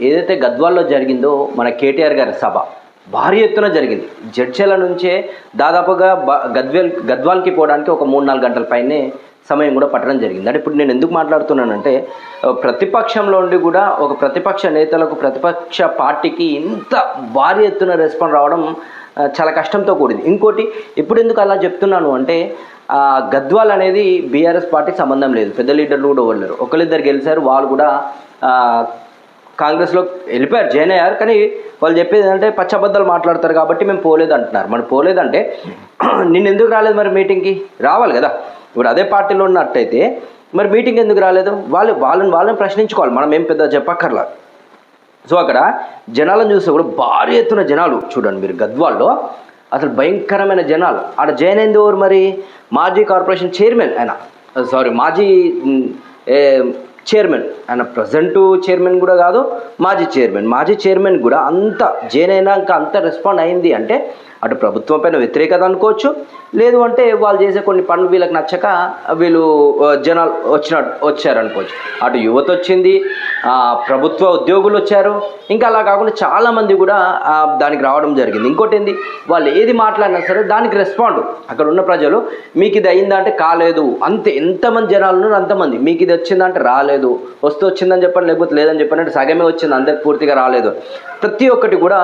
ఏదైతే గద్వాల్లో జరిగిందో మన కేటీఆర్ గారి సభ భారీ ఎత్తున జరిగింది. జడ్చల నుంచే దాదాపుగా బ- గద్వేల్ గద్వాల్కి పోవడానికి ఒక మూడు నాలుగు గంటల పైనే సమయం కూడా పట్టడం జరిగింది. అంటే ఇప్పుడు నేను ఎందుకు మాట్లాడుతున్నానంటే ప్రతిపక్షంలో ఉండి కూడా ఒక ప్రతిపక్ష నేతలకు ప్రతిపక్ష పార్టీకి ఇంత భారీ ఎత్తున రెస్పాండ్ రావడం చాలా కష్టంతో కూడింది. ఇంకోటి ఇప్పుడు ఎందుకు అలా చెప్తున్నాను అంటే గద్వాల్ అనేది బీఆర్ఎస్ పార్టీకి సంబంధం లేదు. పెద్ద లీడర్లు కూడా ఓడలేరు. ఒకరిద్దరు గెలిచారు వాళ్ళు కూడా కాంగ్రెస్లో వెళ్ళిపోయారు జాయిన్ అయ్యారు. కానీ వాళ్ళు చెప్పేది ఏంటంటే పచ్చబద్దలు మాట్లాడతారు కాబట్టి మేము పోలేదు అంటున్నారు మరి పోలేదంటే నిన్ను ఎందుకు రాలేదు మరి మీటింగ్కి? రావాలి కదా. ఇప్పుడు అదే పార్టీలో ఉన్నట్టయితే మరి మీటింగ్ ఎందుకు రాలేదు? వాళ్ళు వాళ్ళని వాళ్ళని ప్రశ్నించుకోవాలి. మనం ఏం పెద్ద చెప్పక్కర్లా. సో అక్కడ జనాలను చూస్తే కూడా భారీ ఎత్తున జనాలు చూడండి మీరు గద్వాల్లో అసలు భయంకరమైన జనాలు. ఆడ జైన్ అయింది ఎవరు మరి? మాజీ కార్పొరేషన్ చైర్మన్ ఆయన. సారీ మాజీ ఏ, చైర్మన్. ఆయన ప్రజెంట్ చైర్మన్ కూడా కాదు మాజీ చైర్మన్. మాజీ చైర్మన్ కూడా అంత జైన్ అయినాక అంత రెస్పాండ్ అయింది అంటే అటు ప్రభుత్వం పైన వ్యతిరేకత అనుకోవచ్చు. లేదు అంటే వాళ్ళు చేసే కొన్ని పనులు వీళ్ళకి నచ్చక వీళ్ళు జనాలు వచ్చిన వచ్చారు అనుకోవచ్చు. అటు యువత వచ్చింది ప్రభుత్వ ఉద్యోగులు వచ్చారు. ఇంకా అలా కాకుండా చాలామంది కూడా దానికి రావడం జరిగింది. ఇంకోటి ఏంది? వాళ్ళు ఏది మాట్లాడినా సరే దానికి రెస్పాండ్. అక్కడ ఉన్న ప్రజలు మీకు ఇది అయిందా అంటే కాలేదు. అంతే. ఎంతమంది జనాలు ఉన్నారు అంతమంది. మీకు ఇది వచ్చిందంటే రాలేదు. వస్తుంది వచ్చిందని చెప్పండి లేకపోతే లేదని చెప్పండి అంటే సగమే వచ్చింది అందరికి పూర్తిగా రాలేదు. ప్రతి ఒక్కటి కూడా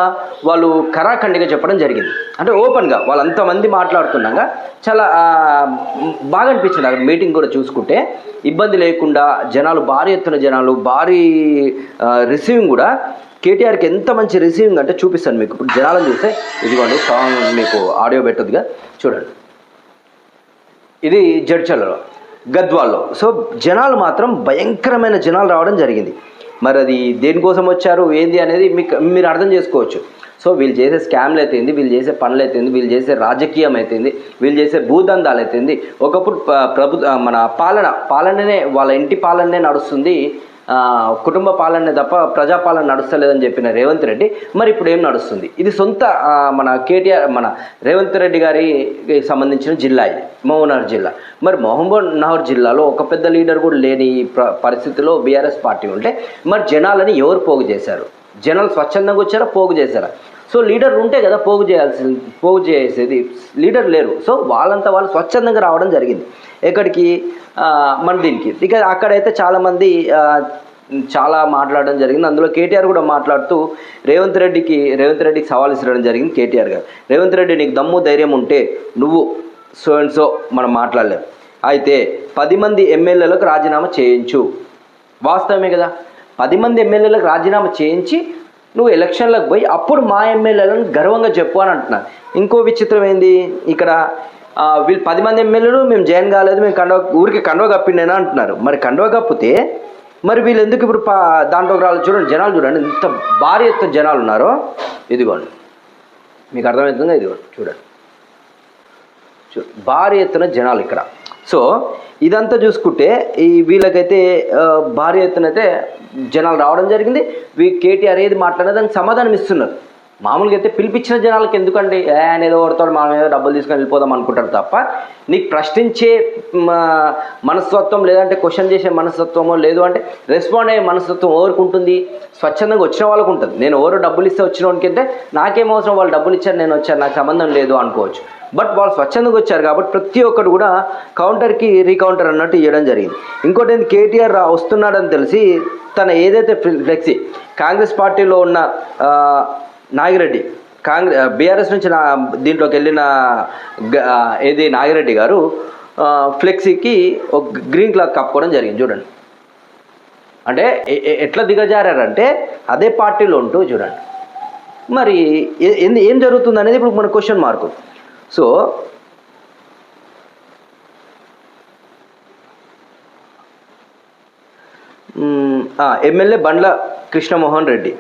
వాళ్ళు కరాఖండిగా చెప్పడం జరిగింది. అంటే ఓపెన్గా వాళ్ళు అంతమంది మాట్లాడుతున్నాగా చాలా బాగా అనిపించింది. అక్కడ మీటింగ్ కూడా చూసుకుంటే ఇబ్బంది లేకుండా జనాలు భారీ ఎత్తున జనాలు భారీ రిసీవింగ్ కూడా కేటీఆర్కి ఎంత మంచి రిసీవింగ్ అంటే చూపిస్తాను మీకు. ఇప్పుడు జనాలను చూస్తే ఇదిగోండి సాంగ్ మీకు ఆడియో పెట్టదుగా చూడండి. ఇది జడ్చలలో గద్వాల్లో. సో జనాలు మాత్రం భయంకరమైన జనాలు రావడం జరిగింది. మరి అది దేనికోసం వచ్చారు ఏంది అనేది మీకు మీరు అర్థం చేసుకోవచ్చు. సో వీళ్ళు చేసే స్కామ్లు అయితేంది వీళ్ళు చేసే పనులు అయితేంది వీళ్ళు చేసే రాజకీయం అయితేంది వీళ్ళు చేసే భూదందాలు అయితేంది ఒకప్పుడు ప్రభు మన పాలన పాలననే వాళ్ళ ఇంటి పాలననే నడుస్తుంది కుటుంబ పాలనే తప్ప ప్రజాపాలన నడుస్తలేదని చెప్పిన రేవంత్ రెడ్డి మరి ఇప్పుడు ఏం నడుస్తుంది? ఇది సొంత మన కేటీఆర్ మన రేవంత్ రెడ్డి గారికి సంబంధించిన జిల్లా ఇది మహబూబ్నగర్ జిల్లా. మరి మహబూబ్ నగర్ జిల్లాలో ఒక పెద్ద లీడర్ కూడా లేని ఈ పరిస్థితిలో బీఆర్ఎస్ పార్టీ ఉంటే మరి జనాలని ఎవరు పోగు చేశారు? జనాలు స్వచ్ఛందంగా వచ్చారా? పోగు చేశారా? సో లీడర్ ఉంటే కదా పోగు చేయాల్సింది పోగు చేసేది. లీడర్ లేరు. సో వాళ్ళంతా వాళ్ళు స్వచ్ఛందంగా రావడం జరిగింది. ఎక్కడికి? మన దీనికి. ఇక అక్కడైతే చాలామంది చాలా మాట్లాడడం జరిగింది. అందులో కేటీఆర్ కూడా మాట్లాడుతూ రేవంత్ రెడ్డికి రేవంత్ రెడ్డికి సవాల్ ఇచ్చడం జరిగింది కేటీఆర్ గారు. రేవంత్ రెడ్డి నీకు దమ్ము ధైర్యం ఉంటే నువ్వు సో అండ్ సో మనం మాట్లాడలేం. అయితే పది మంది ఎమ్మెల్యేలకు రాజీనామా చేయించు. వాస్తవమే కదా? పది మంది ఎమ్మెల్యేలకు రాజీనామా చేయించి నువ్వు ఎలక్షన్లకు పోయి అప్పుడు మా ఎమ్మెల్యేలను గర్వంగా చెప్పు అని అంటున్నారు. ఇంకో విచిత్రం ఏంది? ఇక్కడ వీళ్ళు పది మంది ఎమ్మెల్యేలు మేము జైన్ కాలేదు మేము కండవ ఊరికి కండవ కప్పిండేనా అంటున్నారు. మరి కండవ కప్పితే మరి వీళ్ళు ఎందుకు ఇప్పుడు పా దాంట్లోకి రావాలి? చూడండి జనాలు చూడండి ఇంత భారీ ఎత్తున జనాలు ఉన్నారో. ఇదిగోండి. మీకు అర్థమవుతుందా? ఇదిగోండి చూడండి. భారీ ఎత్తున జనాలు ఇక్కడ. సో ఇదంతా చూసుకుంటే ఈ వీళ్ళకైతే భారీ ఎత్తున అయితే జనాలు రావడం జరిగింది. వీ కేటీఆర్ ఏది మాట్లాడినా దానికి సమాధానం ఇస్తున్నారు. మామూలుగా అయితే పిలిపించిన జనాలకి ఎందుకండి? ఏదో ఓడతాడు మనం ఏదో డబ్బులు తీసుకొని వెళ్ళిపోదాం అనుకుంటారు తప్ప నీకు ప్రశ్నించే మనస్తత్వం లేదంటే క్వశ్చన్ చేసే మనస్తత్వమో లేదు అంటే రెస్పాండ్ అయ్యే మనస్తత్వం ఎవరికి ఉంటుంది? స్వచ్ఛందంగా వచ్చిన వాళ్ళకు ఉంటుంది. నేను ఎవరు డబ్బులు ఇస్తే వచ్చిన వానికి అంటే నాకేం అవసరం? వాళ్ళు డబ్బులు ఇచ్చారు నేను వచ్చాను నాకు సంబంధం లేదు అనుకోవచ్చు. బట్ వాళ్ళు స్వచ్ఛందంగా వచ్చారు కాబట్టి ప్రతి ఒక్కరు కూడా కౌంటర్కి రీకౌంటర్ అన్నట్టు ఇవ్వడం జరిగింది. ఇంకోటి ఏంటి కేటీఆర్ వస్తున్నాడని తెలిసి తన ఏదైతే ఫ్లెక్సీ కాంగ్రెస్ పార్టీలో ఉన్న నాగిరెడ్డి. కాంగ్రెస్ బీఆర్ఎస్ నుంచి నా దీంట్లోకి వెళ్ళిన గ- ఏది నాగిరెడ్డి గారు ఫ్లెక్సీకి ఒక గ్రీన్ క్లాత్ కప్పుకోవడం జరిగింది. చూడండి. అంటే ఎ- ఎట్లా దిగజారంటే అదే పార్టీలో ఉంటూ చూడండి. మరి ఏంది ఏం జరుగుతుంది అనేది ఇప్పుడు మన question mark so MLA Bandla Krishnamohan Reddy.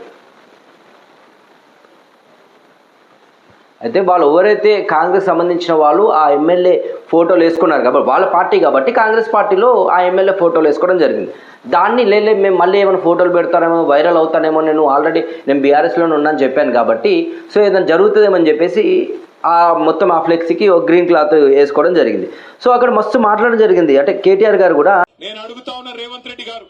అయితే వాళ్ళు ఎవరైతే కాంగ్రెస్ సంబంధించిన వాళ్ళు ఆ ఎమ్మెల్యే ఫోటోలు వేసుకున్నారు కాబట్టి వాళ్ళ పార్టీ కాబట్టి కాంగ్రెస్ పార్టీలో ఆ ఎమ్మెల్యే ఫోటోలు వేసుకోవడం జరిగింది. దాన్ని లేలే మేము మళ్ళీ ఏమైనా ఫోటోలు పెడతానేమో వైరల్ అవుతానేమో నేను ఆల్రెడీ నేను బీఆర్ఎస్లోనే ఉన్నాను చెప్పాను కాబట్టి సో ఏదైనా జరుగుతుందేమని చెప్పేసి ఆ మొత్తం ఆ ఫ్లెక్సీకి ఒక గ్రీన్ క్లాత్ వేసుకోవడం జరిగింది. సో అక్కడ మస్తు మాట్లాడడం జరిగింది. అంటే కేటీఆర్ గారు కూడా నేను అడుగుతా ఉన్న రేవంత్ రెడ్డి గారు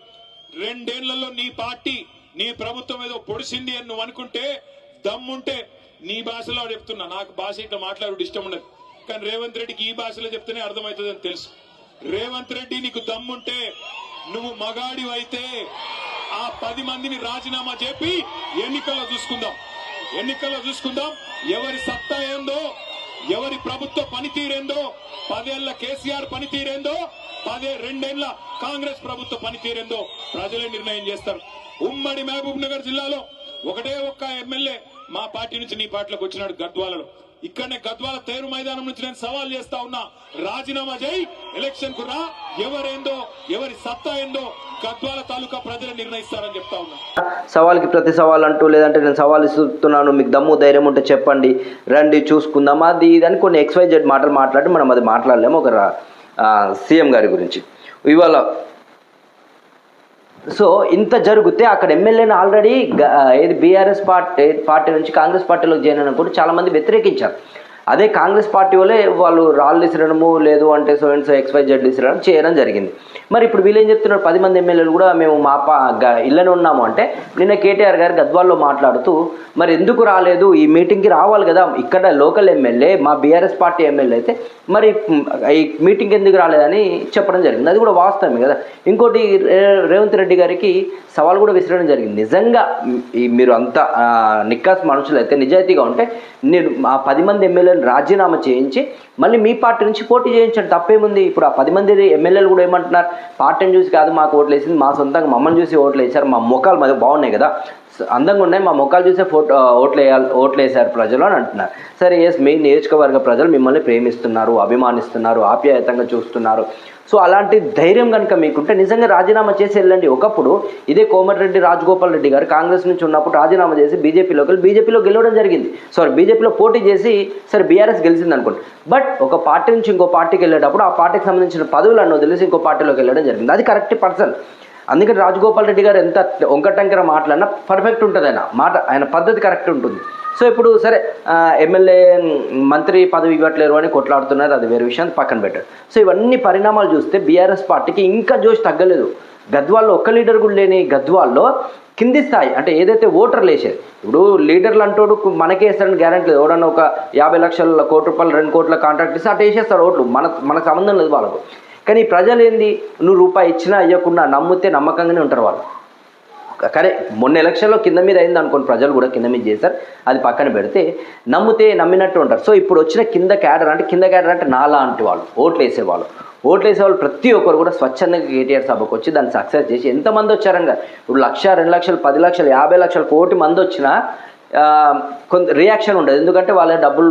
రెండేళ్ళలో నీ పార్టీ నీ ప్రభుత్వం ఏదో పొడిసింది అని నువ్వు అనుకుంటే దమ్ముంటే నీ భాషలో చెప్తున్నా. నాకు భాష ఇట్లా మాట్లాడు ఇష్టం ఉండదు. కానీ రేవంత్ రెడ్డికి ఈ భాషలో చెప్తేనే అర్థమవుతుందని తెలుసు. రేవంత్ రెడ్డి నీకు దమ్ముంటే నువ్వు మగాడి అయితే ఆ పది మందిని రాజీనామా చెప్పి ఎన్నికల్లో చూసుకుందాం. ఎన్నికల్లో చూసుకుందాం. ఎవరి సత్తా ఏందో ఎవరి ప్రభుత్వ పనితీరేందో పదేళ్ళ కేసీఆర్ పనితీరేందో పదే రెండేళ్ళ కాంగ్రెస్ ప్రభుత్వ పనితీరేందో ప్రజలే నిర్ణయం చేస్తారు. ఉమ్మడి మహబూబ్ నగర్ జిల్లాలో ఒకటే ఒక్క ఎమ్మెల్యే మా పార్టీ నుంచి నీ పార్టీలోకి వచ్చినాడు గద్వాలలో. ఇక్కడనే గద్వాల తేరు మైదానం నుంచి నేను సవాల్ చేస్తా ఉన్నా. రాజీనామా చేయి ఎలక్షన్కు రా. ఎవరేందో ఎవరి సత్తా ఏందో గద్వాల తాలూకా ప్రజలు నిర్ణయిస్తారని చెప్తా ఉన్నా. సవాల్కి ప్రతి సవాల్ అంటూ లేదంటే నేను సవాల్ ఇస్తున్నాను. మీకు దమ్ము ధైర్యం ఉంటే చెప్పండి. రండి చూసుకుందాం. అది ఇది అని కొన్ని ఎక్స్వైజెడ్ మాటలు మాట్లాడి మనం అది మాట్లాడలేము. ఒక సీఎం గారి గురించి. ఇవాళ సో ఇంత జరిగితే అక్కడ ఎమ్మెల్యేని ఆల్రెడీ ఏది బీఆర్ఎస్ పార్టీ పార్టీ నుంచి కాంగ్రెస్ పార్టీలోకి చేరిన కూడా చాలామంది వ్యతిరేకించారు. అదే కాంగ్రెస్ పార్టీ వాళ్ళే వాళ్ళు రాళ్ళు ఇసరడము లేదు అంటే so and so X Y Z ఇసరడం చేయడం జరిగింది. మరి ఇప్పుడు వీళ్ళు ఏం చెప్తున్నారు? పది మంది ఎమ్మెల్యేలు కూడా మేము మా పా గ- ఉన్నాము అంటే నిన్న కేటీఆర్ గారు గద్వాల్లో మాట్లాడుతూ మరి ఎందుకు రాలేదు? ఈ మీటింగ్కి రావాలి కదా. ఇక్కడ లోకల్ ఎమ్మెల్యే మా బీఆర్ఎస్ పార్టీ ఎమ్మెల్యే అయితే మరి ఈ మీటింగ్ ఎందుకు రాలేదని చెప్పడం జరిగింది. అది కూడా వాస్తవమే కదా. ఇంకోటి రే- రేవంత్ రెడ్డి గారికి సవాల్ కూడా విసరడం జరిగింది. నిజంగా ఈ మీరు అంత నిక్కాస్ మనుషులు అయితే నిజాయితీగా ఉంటే నేను ఆ పది మంది ఎమ్మెల్యేలు రాజీనామా చేయించి మళ్ళీ మీ పార్టీ నుంచి పోటీ చేయించండి తప్పేముంది? ఇప్పుడు ఆ పది మంది ఎమ్మెల్యేలు కూడా ఏమంటున్నారు? పార్టీని చూసి కాదు మాకు ఓట్లు వేసింది మా సొంతంగా మమ్మల్ని చూసి ఓట్లు వేసారు మా ముఖాలు మాది బాగున్నాయి కదా. అందంగా ఉన్నాయి. మా ముఖాలు చూసే ఫోటో ఓట్లు వేయాలి ఓట్లు వేశారు ప్రజలు అని అంటున్నారు. సరే ఎస్ మీ నియోజకవర్గ ప్రజలు మిమ్మల్ని ప్రేమిస్తున్నారు అభిమానిస్తున్నారు ఆప్యాయతంగా చూస్తున్నారు. సో అలాంటి ధైర్యం కనుక మీకుంటే నిజంగా రాజీనామా చేసి వెళ్ళండి. ఒకప్పుడు ఇదే కోమటిరెడ్డి రాజగోపాల్ రెడ్డి గారు కాంగ్రెస్ నుంచి ఉన్నప్పుడు రాజీనామా చేసి బీజేపీలోకి వెళ్ళి బీజేపీలో గెలవడం జరిగింది. సారీ బీజేపీలో పోటీ చేసి సరే బీఆర్ఎస్ గెలిచింది అనుకోండి. బట్ ఒక పార్టీ నుంచి ఇంకో పార్టీకి వెళ్ళేటప్పుడు ఆ పార్టీకి సంబంధించిన పదవులను వదిలేసి ఇంకో పార్టీలోకి వెళ్ళడం జరిగింది. అది కరెక్ట్ పర్సన్. అందుకని రాజగోపాల్ రెడ్డి గారు ఎంత ఒంకటంకర మాట్లాడినా పర్ఫెక్ట్ ఉంటుంది ఆయన. మాట ఆయన పద్ధతి కరెక్ట్ ఉంటుంది. సో ఇప్పుడు సరే ఎమ్మెల్యే మంత్రి పదవి ఇవ్వట్లేరు అని కొట్లాడుతున్నారు అది వేరే విషయం పక్కన పెట్టారు సో ఇవన్నీ పరిణామాలు చూస్తే బీఆర్ఎస్ పార్టీకి ఇంకా జోష్ తగ్గలేదు. గద్వాల్లో ఒక్క లీడర్ కూడా లేని గద్వాల్లో కింది స్థాయి అంటే ఏదైతే ఓటర్లు వేసేది ఇప్పుడు లీడర్లు అంటోడు మనకే వేస్తారని గ్యారంటీ లేదు. ఎవడన్నా ఒక యాభై లక్షల కోటి రూపాయలు రెండు కోట్ల కాంట్రాక్ట్ ఇస్తే అటు వేసేస్తారు ఓట్లు. మన మనకు సంబంధం లేదు వాళ్ళకు. కానీ ప్రజలు ఏంది నువ్వు రూపాయి ఇచ్చినా ఇవ్వకుండా నమ్మితే నమ్మకంగానే ఉంటారు వాళ్ళు. కరే మొన్న ఎలక్షన్లో కింద మీద అయింది అనుకోని ప్రజలు కూడా కింద మీద చేశారు. అది పక్కన పెడితే నమ్మితే నమ్మినట్టు ఉంటారు. సో ఇప్పుడు వచ్చిన కింద క్యాడర్ అంటే కింద క్యాడర్ అంటే నాలా అంటే వాళ్ళు ఓట్లు వేసేవాళ్ళు ఓట్లు వేసేవాళ్ళు ప్రతి ఒక్కరు కూడా స్వచ్ఛందంగా కేటీఆర్ సభకు వచ్చి దాన్ని సక్సెస్ చేసి ఎంతమంది వచ్చారంగా? ఇప్పుడు లక్ష రెండు లక్షలు పది లక్షలు యాభై లక్షలు కోటి మంది వచ్చినా కొంత రియాక్షన్ ఉండదు. ఎందుకంటే వాళ్ళ డబ్బులు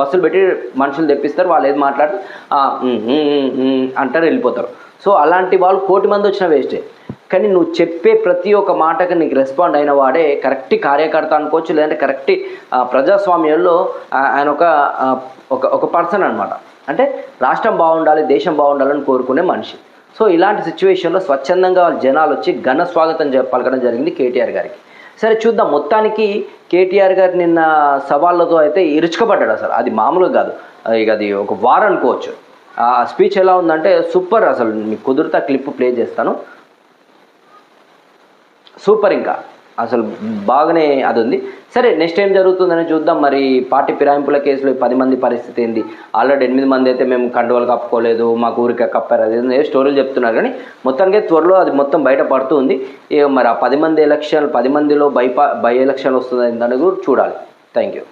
బస్సులు పెట్టి మనుషులు తెప్పిస్తారు. వాళ్ళు ఏది మాట్లాడి అంటారు వెళ్ళిపోతారు. సో అలాంటి వాళ్ళు కోటి మంది వచ్చిన వేస్టే. కానీ నువ్వు చెప్పే ప్రతి ఒక్క మాటకి నీకు రెస్పాండ్ అయిన వాడే కరెక్ట్ కార్యకర్త అనుకోవచ్చు లేదంటే కరెక్ట్ ప్రజాస్వామ్యంలో ఆయన ఒక ఒక ఒక పర్సన్ అనమాట అంటే రాష్ట్రం బాగుండాలి దేశం బాగుండాలని కోరుకునే మనిషి. సో ఇలాంటి సిచ్యువేషన్లో స్వచ్ఛందంగా వాళ్ళ జనాలు వచ్చి ఘన స్వాగతం పలకడం జరిగింది కేటీఆర్ గారికి. సరే చూద్దాం. మొత్తానికి కేటీఆర్ గారు నిన్న సవాళ్ళతో అయితే ఇరుచుకపడ్డాడు అసలు. అది మామూలుగా కాదు. ఇక అది ఒక వారం అనుకోవచ్చు. ఆ స్పీచ్ ఎలా ఉందంటే సూపర్ అసలు. మీకు కుదిరితే క్లిప్ ప్లే చేస్తాను. సూపర్ ఇంకా. అసలు బాగానే అది ఉంది. సరే నెక్స్ట్ ఏం జరుగుతుందని చూద్దాం. మరి పార్టీ ఫిరాయింపుల కేసులో పది మంది పరిస్థితి ఏంది? ఆల్రెడీ ఎనిమిది మంది అయితే మేము కండువాలు కప్పుకోలేదు మా ఊరికే కప్పారు అది ఏ స్టోరీలు చెప్తున్నారు. కానీ మొత్తానికి త్వరలో అది మొత్తం బయట పడుతూ ఉంది. మరి ఆ పది మంది ఎలక్షన్ పది మందిలో బై బై ఎలక్షన్ వస్తుంది దాన్ని కూడా చూడాలి. Thank you